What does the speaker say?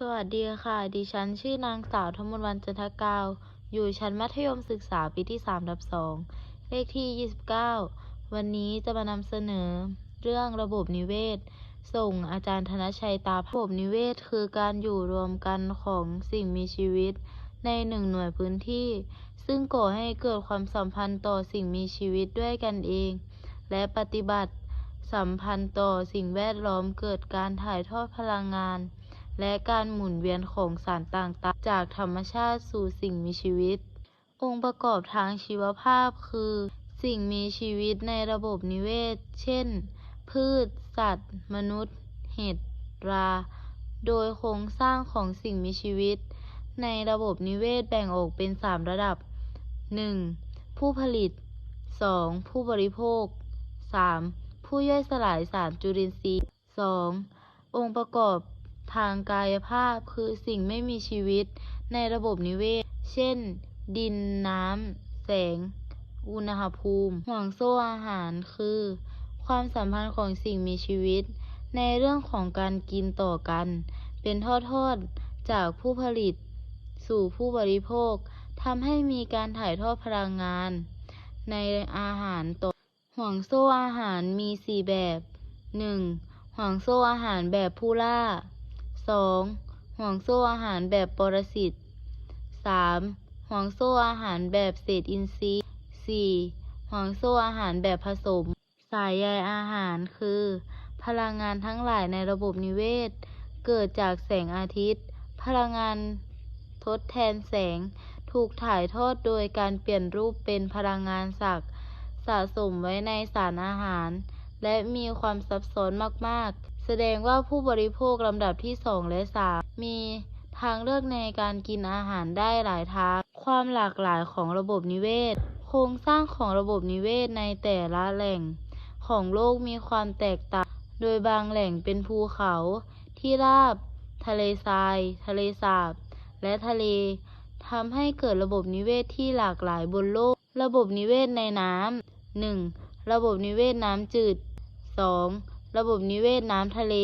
สวัสดีค่ะ ดิฉันชื่อนางสาวธมนต์วันจันทกาว อยู่ชั้นมัธยมศึกษาปีที่3ทับ2เลขที่ 29 วันนี้จะมานำเสนอ เรื่องระบบนิเวศ ส่งอาจารย์ธนชัยตาระบบนิเวศคือการอยู่รวมกันของสิ่งมีชีวิต ในหนึ่งหน่วยพื้นที่ ซึ่งก่อให้เกิดความสัมพันธ์ต่อสิ่งมีชีวิตด้วยกันเอง และปฏิบัติสัมพันธ์ต่อสิ่งแวดล้อมเกิดการถ่ายทอดพลังงาน และการหมุนเวียนของสารต่างๆ จากธรรมชาติสู่สิ่งมีชีวิต องค์ประกอบทางชีวภาพคือ สิ่งมีชีวิตในระบบนิเวศ เช่น พืช สัตว์ มนุษย์ เห็ด รา โดยโครงสร้างของสิ่งมีชีวิต ในระบบนิเวศแบ่งออกเป็น 3 ระดับ 1. ผู้ผลิต 2. ผู้บริโภค 3. ผู้ย่อยสลายสารจุลินทรีย์ 2. องค์ประกอบ ทางกายภาพคือสิ่งไม่มีชีวิตในระบบนิเวศ เช่น ดิน น้ำ แสง อุณหภูมิ ห่วงโซ่อาหารคือ ความสัมพันธ์ของสิ่งมีชีวิต ในเรื่องของการกินต่อกัน เป็นทอดๆ จากผู้ผลิต สู่ผู้บริโภคทำให้มีการถ่ายทอดพลังงาน ในอาหารต่อ ห่วงโซ่อาหารมี 4 แบบ 1. ห่วงโซ่อาหารแบบผู้ล่า 2. ห่วงโซ่อาหารแบบปรสิต 3. ห่วงโซ่อาหารแบบเศษอินทรีย์ 4. ห่วงโซ่อาหารแบบผสม สายใยอาหารคือ พลังงานทั้งหลายในระบบนิเวศ เกิดจากแสงอาทิตย์ พลังงานทดแทนแสง ถูกถ่ายทอดโดยการเปลี่ยนรูปเป็นพลังงานศักสะสมไว้ในสารอาหาร และมีความซับซ้อนมาก ๆ แสดงว่าผู้บริโภคลำดับที่ 2 และ 3 มีทางเลือกในการกินอาหารได้หลายทาง ความหลากหลายของระบบนิเวศ โครงสร้างของระบบนิเวศในแต่ละแหล่ง ของโลกมีความแตกต่าง โดยบางแหล่งเป็นภูเขาที่ราบ ทะเลทราย ทะเลสาบ และทะเลทำให้เกิดระบบนิเวศที่หลากหลายบนโลก ระบบนิเวศในน้ำ 1. ระบบนิเวศน้ำจืด 2. ระบบนิเวศน้ำทะเล